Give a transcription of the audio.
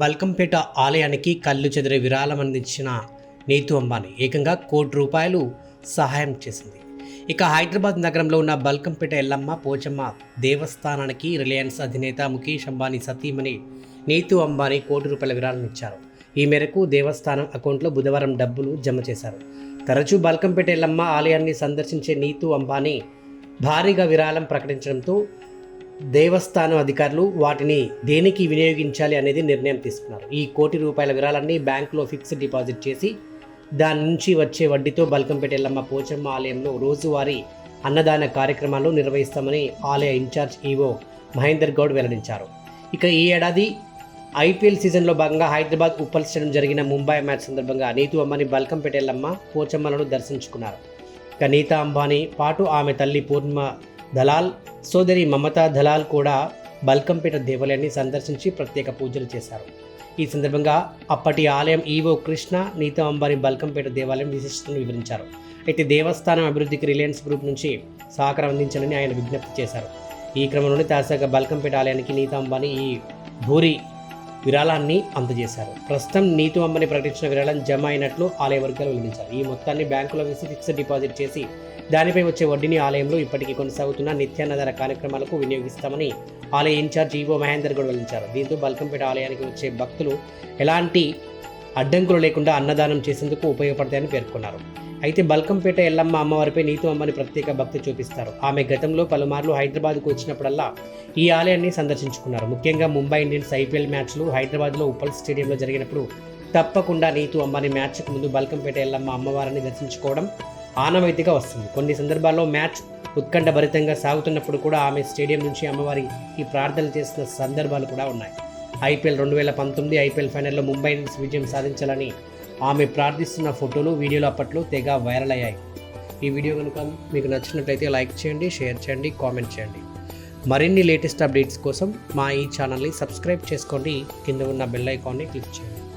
బల్కంపేట ఆలయానికి కళ్ళు చెదిరే విరాళం అందించిన నీతు అంబానీ ఏకంగా కోటి రూపాయలు సహాయం చేసింది. ఇక హైదరాబాద్ నగరంలో ఉన్న బల్కంపేట ఎల్లమ్మ పోచమ్మ దేవస్థానానికి రిలయన్స్ అధినేత ముఖేష్ అంబానీ సతీమణి నీతు అంబానీ కోటి రూపాయల విరాళం ఇచ్చారు. ఈ మేరకు దేవస్థానం అకౌంట్లో బుధవారం డబ్బులు జమ చేశారు. తరచూ బల్కంపేట ఎల్లమ్మ ఆలయాన్ని సందర్శించే నీతు అంబానీ భారీగా విరాళం ప్రకటించడంతో దేవస్థానం అధికారులు వాటిని దేనికి వినియోగించాలి అనేది నిర్ణయం తీసుకున్నారు. ఈ కోటి రూపాయల విరాళాన్ని బ్యాంకులో ఫిక్స్డ్ డిపాజిట్ చేసి దాని నుంచి వచ్చే వడ్డీతో బల్కంపేట ఎల్లమ్మ పోచమ్మ ఆలయంలో రోజువారీ అన్నదాన కార్యక్రమాలు నిర్వహిస్తామని ఆలయ ఇన్ఛార్జ్ ఈవో మహేందర్ గౌడ్ వెల్లడించారు. ఇక ఈ ఏడాది ఐపీఎల్ సీజన్లో భాగంగా హైదరాబాద్ ఉప్పల్ స్టేడియం జరిగిన ముంబై మ్యాచ్ సందర్భంగా నీతు అమ్మని బల్కంపేట ఎల్లమ్మ పోచమ్మలను దర్శించుకున్నారు. ఇక నీతా అంబానీ పాటు ఆమె తల్లి పూర్ణిమ దలాల్ సోదరి మమతా దలాల్ కూడా బల్కంపేట దేవాలయాన్ని సందర్శించి ప్రత్యేక పూజలు చేశారు. ఈ సందర్భంగా అప్పటి ఆలయం ఈవో కృష్ణ నీతా అంబానీ బల్కంపేట దేవాలయం విశిష్టతను వివరించారు. అయితే దేవస్థానం అభివృద్ధికి రిలయన్స్ గ్రూప్ నుంచి సహకారం అందించాలని ఆయన విజ్ఞప్తి చేశారు. ఈ క్రమంలోనే తాజాగా బల్కంపేట ఆలయానికి నీతా అంబానీ ఈ భూరి విరాళాన్ని అందజేశారు. ప్రస్తుతం నీతు అమ్మని ప్రకటించిన విరాళం జమ అయినట్లు ఆలయ వర్గాలు వెల్లడించారు. ఈ మొత్తాన్ని బ్యాంకులో వేసి ఫిక్స్డ్ డిపాజిట్ చేసి దానిపై వచ్చే వడ్డీని ఆలయంలో ఇప్పటికీ కొనసాగుతున్న నిత్యాన్నదాన కార్యక్రమాలకు వినియోగిస్తామని ఆలయ ఇన్ఛార్జ్ ఈవో మహేందర్ గౌడ్ వెల్లడించారు. దీంతో బల్కంపేట ఆలయానికి వచ్చే భక్తులు ఎలాంటి అడ్డంకులు లేకుండా అన్నదానం చేసేందుకు ఉపయోగపడతాయని పేర్కొన్నారు. అయితే బల్కంపేట ఎల్లమ్మ అమ్మవారిపై నీతు అమ్మని ప్రత్యేక భక్తి చూపిస్తారు. ఆమె గతంలో పలుమార్లు హైదరాబాద్కు వచ్చినప్పుడల్లా ఈ ఆలయాన్ని సందర్శించుకున్నారు. ముఖ్యంగా ముంబై ఇండియన్స్ ఐపీఎల్ మ్యాచ్లు హైదరాబాద్లో ఉప్పల్ స్టేడియంలో జరిగినప్పుడు తప్పకుండా నీతు అమ్మని మ్యాచ్కు ముందు బల్కంపేట ఎల్లమ్మ అమ్మవారిని దర్శించుకోవడం ఆనవాయితీగా వస్తుంది. కొన్ని సందర్భాల్లో మ్యాచ్ ఉత్కంఠభరితంగా సాగుతున్నప్పుడు కూడా ఆమె స్టేడియం నుంచి అమ్మవారి ఈ ప్రార్థనలు చేసిన సందర్భాలు కూడా ఉన్నాయి. ఐపీఎల్ రెండు వేల పంతొమ్మిది ఐపీఎల్ ఫైనల్లో ముంబై ఇండియన్స్ విజయం సాధించాలని ఆమె ప్రార్థిస్తున్న ఫోటోలు వీడియోలు అప్పట్లో తెగ వైరల్ అయ్యాయి. ఈ వీడియో కనుక మీకు నచ్చినట్లయితే లైక్ చేయండి షేర్ చేయండి కామెంట్ చేయండి. మరిన్ని లేటెస్ట్ అప్డేట్స్ కోసం మా ఈ ఛానల్ని సబ్స్క్రైబ్ చేసుకోండి. కింద ఉన్న బెల్ ఐకాన్ని క్లిక్ చేయండి.